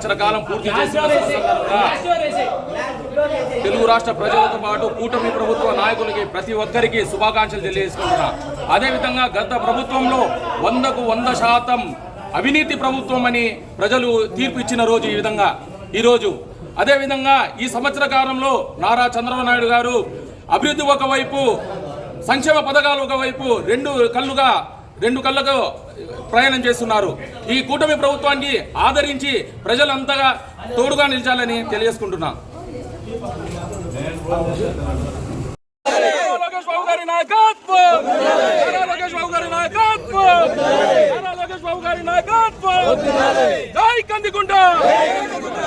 సంవత్సర కాలం పూర్తి చేసిన తెలుగు రాష్ట్ర ప్రజలతో పాటు కూటమి ప్రభుత్వ నాయకులకి ప్రతి ఒక్కరికి శుభాకాంక్షలు తెలియజేసుకుంటున్నా. అదేవిధంగా గత ప్రభుత్వంలో వందకు వంద శాతం అవినీతి ప్రభుత్వం అని ప్రజలు తీర్పు ఇచ్చిన రోజు ఈ విధంగా. ఈరోజు అదేవిధంగా ఈ సంవత్సర కాలంలో నారా చంద్రబాబు నాయుడు గారు అభివృద్ధి ఒకవైపు సంక్షేమ పథకాలు ఒకవైపు రెండు కళ్ళుగా రెండు కళ్ళకు ప్రయాణం చేస్తున్నారు. ఈ కూటమి ప్రభుత్వాన్ని ఆదరించి ప్రజలంతగా తోడుగా నిలిచాలని తెలియజేసుకుంటున్నా. జై కందికుంట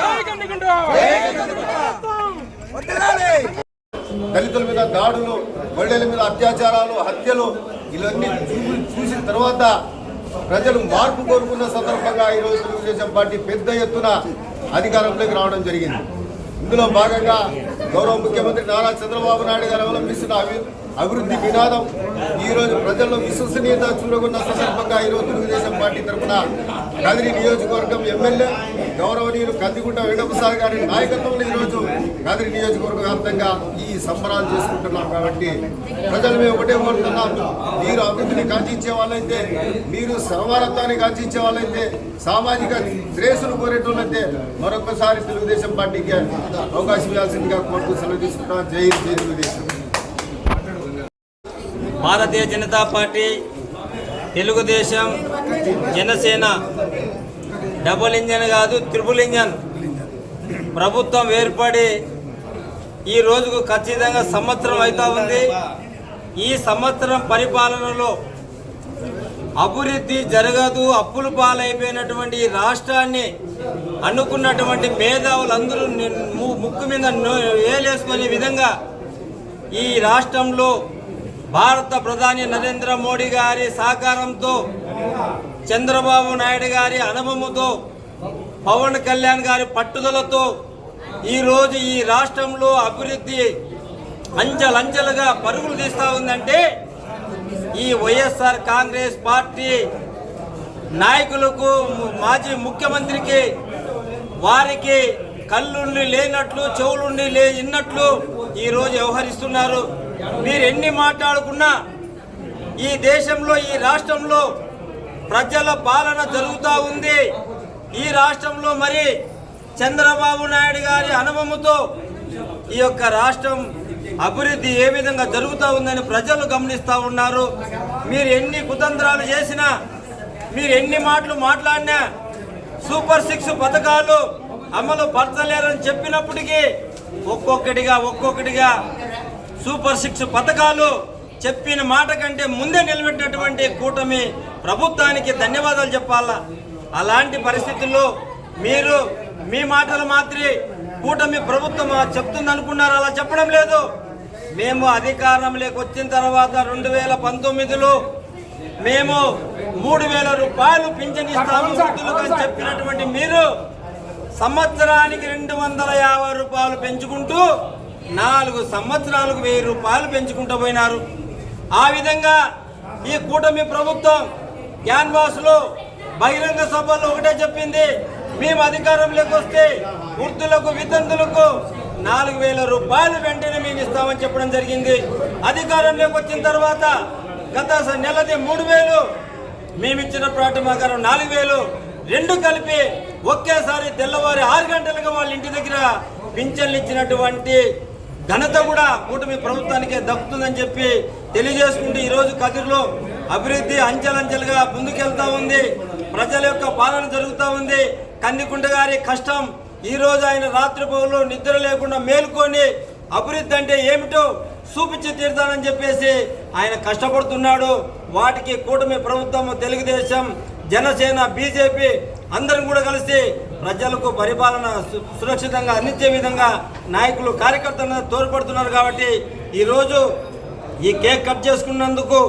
జై కందికుంట దళితుల మీద దాడులు మహిళల మీద అత్యాచారాలు హత్యలు ఇవన్నీ చూసిన తర్వాత ప్రజలు మార్పు కోరుకున్న సందర్భంగా ఈరోజు తెలుగుదేశం పార్టీ పెద్ద ఎత్తున అధికారంలోకి రావడం జరిగింది. ఇందులో భాగంగా గౌరవ ముఖ్యమంత్రి నారా చంద్రబాబు నాయుడు గారు అవలంబిస్తున్న అభివృద్ధి నినాదం ఈరోజు ప్రజల్లో విశ్వసనీయత చూడకున్న సందర్భంగా ఈరోజు తెలుగుదేశం పార్టీ తరఫున కదిరి నియోజకవర్గం ఎమ్మెల్యే గౌరవనీయులు కందిగుంట వెంకటప్రసాద్ గారి నాయకత్వంలో ఈరోజు కదిరి నియోజకవర్గ వ్యాప్తంగా ఈ సంబరాలు చేసుకుంటున్నాం కాబట్టి ప్రజలు మేము ఒకటే కోరుతున్నాం. మీరు అభివృద్ధిని కాంక్షించే వాళ్ళైతే మీరు సమానత్వాన్ని కాంక్షించే వాళ్ళైతే సామాజిక శ్రేసులు కోరేటోళ్ళైతే మరొకసారి తెలుగుదేశం పార్టీకి అవకాశం ఇవ్వాల్సిందిగా కోరుతూ సెలవు తీసుకుంటున్నాం. జై జై Telugu Desam. Bharatiya Janata party Telugu Desam Janasena double engine కాదు త్రిపుల్ ఇంజన్. ప్రభుత్వం ఏర్పడి ఈ రోజుకు ఖచ్చితంగా సంవత్సరం అవుతా ఉంది. ఈ సంవత్సరం పరిపాలనలో అభివృద్ధి జరగదు అప్పులు పాలైపోయినటువంటి ఈ రాష్ట్రాన్ని అనుకున్నటువంటి మేధావులందరూ ము- ముక్కు మీద వేలేసుకునే విధంగా ఈ రాష్ట్రంలో భారత ప్రధాని నరేంద్ర మోడీ గారి సహకారంతో చంద్రబాబు నాయుడు గారి అనుభవంతో పవన్ కళ్యాణ్ గారి పట్టుదలతో ఈరోజు ఈ రాష్ట్రంలో అభివృద్ధి అంచెలంచెలుగా పరుగులు తీస్తూ ఉందంటే ఈ వైఎస్ఆర్ కాంగ్రెస్ పార్టీ నాయకులకు మాజీ ముఖ్యమంత్రికి వారికి కళ్ళుండి లేనట్లు చెవులుండి లే ఇన్నట్లు ఈరోజు వ్యవహరిస్తున్నారు. మీరు ఎన్ని మాట్లాడుకున్నా ఈ దేశంలో ఈ రాష్ట్రంలో ప్రజల పాలన జరుగుతూ ఉంది. ఈ రాష్ట్రంలో మరి చంద్రబాబు నాయుడు గారి అనుభవంతో ఈ యొక్క రాష్ట్రం అభివృద్ధి ఏ విధంగా జరుగుతూ ఉందని ప్రజలు గమనిస్తూ ఉన్నారు. మీరు ఎన్ని కుతంత్రాలు చేసినా మీరు ఎన్ని మాటలు మాట్లాడినా సూపర్ సిక్స్ పథకాలు అమలు పరచలేరని చెప్పినప్పటికీ ఒక్కొక్కటిగా ఒక్కొక్కటిగా సూపర్ సిక్స్ పథకాలు చెప్పిన మాట కంటే ముందే నిలబెట్టినటువంటి కూటమి ప్రభుత్వానికి ధన్యవాదాలు చెప్పాలా? అలాంటి పరిస్థితుల్లో మీరు మీ మాటలు మాత్రి కూటమి ప్రభుత్వం చెప్తుంది అనుకున్నారు అలా చెప్పడం లేదు. మేము అధికారంలోకి వచ్చిన తర్వాత రెండు వేల పంతొమ్మిదిలో మేము మూడు వేల రూపాయలు పింఛన్ ఇస్తాము అని చెప్పినటువంటి మీరు సంవత్సరానికి రెండు వందల యాభై రూపాయలు పెంచుకుంటూ నాలుగు సంవత్సరాలకు వెయ్యి రూపాయలు పెంచుకుంటూ పోయినారు. ఆ విధంగా ఈ కూటమి ప్రభుత్వం క్యాన్వాస్లో బహిరంగ సభలో ఒకటే చెప్పింది మేము అధికారంలోకి వస్తే వృద్ధులకు వితంతులకు నాలుగు వేల రూపాయలు వెంటనే మేము ఇస్తామని చెప్పడం జరిగింది. అధికారంలోకి వచ్చిన తర్వాత గత నెలది మూడు వేలు మేమిచ్చిన ప్రాటమాకారం ప్రకారం నాలుగు వేలు రెండు కలిపి ఒకేసారి తెల్లవారి ఆరు గంటలకు వాళ్ళ ఇంటి దగ్గర పింఛన్లు ఇచ్చినటువంటి ఘనత కూడా కూటమి ప్రభుత్వానికే దక్కుతుందని చెప్పి తెలియజేసుకుంటూ ఈరోజు కదిరిలో అభివృద్ధి అంచెలంచెలుగా ముందుకెళ్తా ఉంది. ప్రజల యొక్క పాలన జరుగుతూ ఉంది. కందికుంట గారి కష్టం ఈరోజు ఆయన రాత్రి పౌరులు నిద్ర లేకుండా మేల్కొని అభివృద్ధి అంటే ఏమిటో చూపించి తీరుతానని చెప్పేసి ఆయన కష్టపడుతున్నాడు. వాటికి కూటమి ప్రభుత్వం తెలుగుదేశం జనసేన బీజేపీ అందరం కూడా కలిసి ప్రజలకు పరిపాలన సు- సురక్షితంగా అందించే విధంగా నాయకులు కార్యకర్తలను తోడ్పడుతున్నారు కాబట్టి ఈరోజు ఈ కేక్ కట్ చేసుకున్నందుకు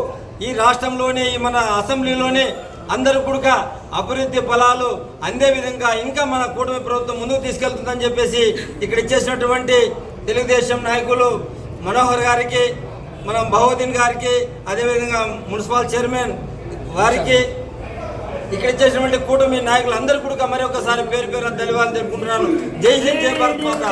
ఈ రాష్ట్రంలోనే ఈ మన అసెంబ్లీలోనే అందరూ కూడా అభివృద్ధి ఫలాలు అందే విధంగా ఇంకా మన కూటమి ప్రభుత్వం ముందుకు తీసుకెళ్తుందని చెప్పేసి ఇక్కడ ఇచ్చేసినటువంటి తెలుగుదేశం నాయకులు మనోహర్ గారికి మనం బహుద్దీన్ గారికి అదేవిధంగా మున్సిపల్ చైర్మన్ వారికి ఇక్కడ చేసినటువంటి కూటమి నాయకులు అందరు కూడా మరి ఒకసారి పేరు పేరు ధన్యవాదాలు తెలుపుకుంటున్నాను జై హింద్ జై భారత్ మాత.